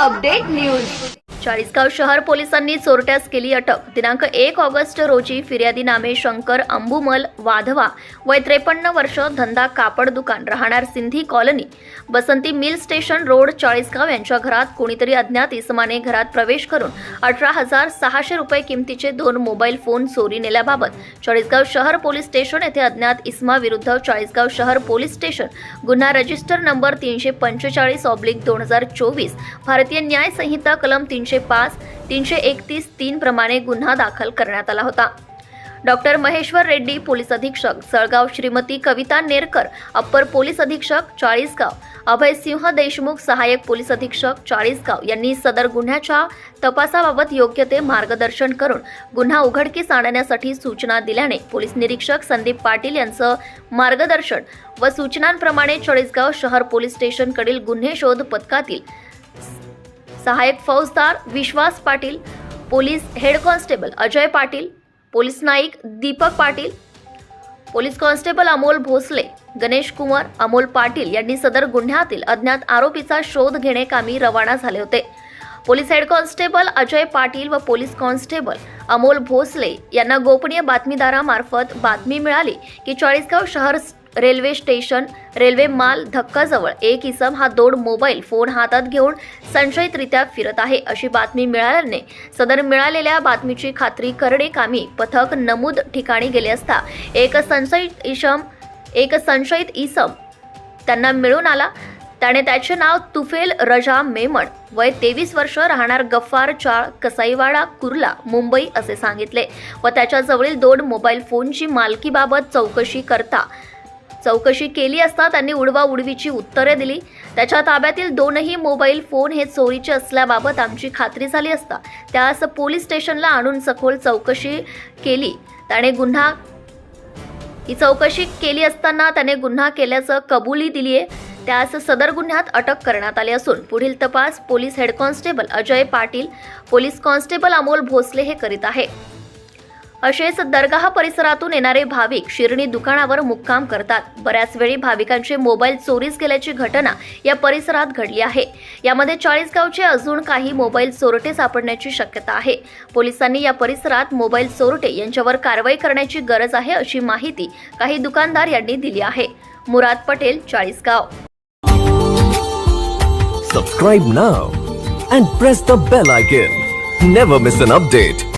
update news. Chalisgaon शहर पोलिसांनी चोरट्यास केली अटक. दिनांक एक ऑगस्ट रोजी फिर्यादी नामे शंकर अंबुमल वाधवा वय त्रेपन्न वर्ष धंदा कापड दुकान राहणार Sindhi colony Basanti mill station road Chalisgaon यांच्या घरात कोणीतरी अज्ञात इसमाने घरात प्रवेश करून अठरा हजार सहाशे रुपये किमतीचे दोन मोबाईल फोन चोरी नेल्याबाबत चाळीसगाव शहर पोलीस स्टेशन येथे अज्ञात इसमा विरुद्ध चाळीसगाव शहर पोलीस स्टेशन गुन्हा रजिस्टर नंबर तीनशे पंचेचाळीस ऑब्लिक दोन हजार चोवीस भारतीय न्याय संहिता कलम तीनशे पाच तीनशे एकतीस तीन प्रमाणे गुन्हा दाखल करण्यात आला होता. डॉक्टर महेश्वर रेड्डी पोलीस अधीक्षक. सळगाव श्रीमती कविता नेरकर अप्पर पोलीस अधीक्षक चाळीसगाव. अभय सिंह देशमुख सहाय्यक पोलीस अधीक्षक चाळीसगाव. यांनी सदर गुन्ह्याच्या तपासाबाबत योग्य ते मार्गदर्शन करून गुन्हा उघडकीस आणण्यासाठी सूचना दिल्याने पोलीस निरीक्षक संदीप पाटील यांचं मार्गदर्शन व सूचनांप्रमाणे चाळीसगाव शहर पोलीस स्टेशनकडील गुन्हे शोध पथकातील सहाय्यक फौजदार Vishwas Patil police head constable Ajay Patil police Naik Deepak Patil police constable Amol Bhosale Ganesh Kumar Amol Patil यांनी सदर गुन्ह्यातील अज्ञात आरोपीचा शोध घेणे कामी रवाना झाले होते. Police head constable Ajay Patil व पोलीस कॉन्स्टेबल अमोल भोसले यांना गोपनीय बातमीदारामार्फत बातमी मिळाली की चाळीसगाव शहर रेल्वे स्टेशन रेल्वे माल धक्काजवळ. एक इसम हा दोन मोबाईल फोन हातात घेऊन संशयितरित्या फिरत आहे अशी बातमी मिळाल्याने सदर मिळालेल्या बातमीची खात्री करणे कामी पथक नमूद ठिकाणी गेले असता एक संशयित इसम एक संशयित इसम त्यांना मिळून आला. त्याने त्याचे नाव तुफेल रजा मेमण वय तेवीस वर्ष राहणार गफ्फार चाळ कसाईवाडा कुर्ला मुंबई असे सांगितले व त्याच्याजवळील दोन मोबाईल फोनची मालकीबाबत चौकशी करता चौकशी केली असता त्यांनी उडवा उडवीची उत्तरे दिली. त्याच्या ताब्यातील दोनही मोबाईल फोन हे चोरीचे असल्याबाबत आमची खात्री झाली असता त्यास पोलीस स्टेशनला आणून सखोल चौकशी केली. त्याने गुन्हा ही चौकशी केली असताना त्याने गुन्हा केल्याचं कबुली दिली आहे त्यास सदर गुन्ह्यात अटक करण्यात आली असून पुढील तपास police head constable Ajay Patil police constable Amol Bhosale हे करीत आहे. असेच दरगाह परिसरातून येणारे भाविक शिरणी दुकानावर मुक्काम करतात. बऱ्याच वेळी भाविकांचे मोबाईल चोरीस गेल्याची घटना या परिसरात घडली आहे. यामध्ये चाळीसगावचे अजून काही मोबाईल चोरटे सापडण्याची शक्यता आहे. पोलिसांनी या परिसरात मोबाईल चोरटे यांच्यावर कारवाई करण्याची गरज आहे अशी माहिती काही दुकानदार यांनी दिली आहे. Murad Patel Chalisgaon. Subscribe now and press the bell icon never miss an update